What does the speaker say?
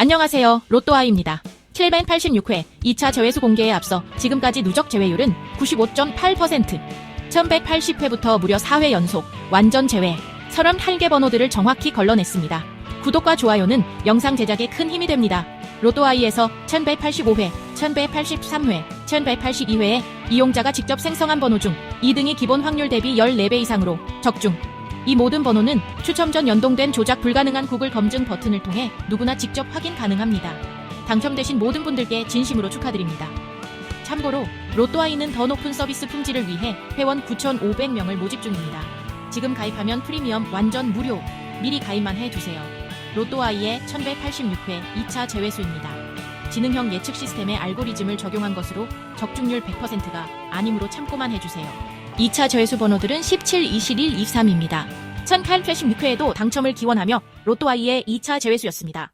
안녕하세요. 로또아이입니다. 786회 2차 제외수 공개에 앞서 지금까지 누적 제외율은 95.8%. 1180회부터 무려 4회 연속 완전 제외 31개 번호들을 정확히 걸러냈습니다. 구독과 좋아요는 영상 제작에 큰 힘이 됩니다. 로또아이에서 1185회, 1183회, 1182회에 이용자가 직접 생성한 번호 중 2등이 기본 확률 대비 14배 이상으로 적중. 이 모든 번호는 추첨 전 연동된 조작 불가능한 구글 검증 버튼을 통해 누구나 직접 확인 가능합니다. 당첨되신 모든 분들께 진심으로 축하드립니다. 참고로 로또아이는 더 높은 서비스 품질을 위해 회원 9,500명을 모집 중입니다. 지금 가입하면 프리미엄 완전 무료. 미리 가입만 해주세요. 로또아이의 1186회 2차 제외수입니다. 지능형 예측 시스템의 알고리즘을 적용한 것으로 적중률 100%가 아님으로 참고만 해주세요. 2차 제외수 번호들은 17, 21, 23입니다. 1086회에도 당첨을 기원하며 로또아이의 2차 제외수였습니다.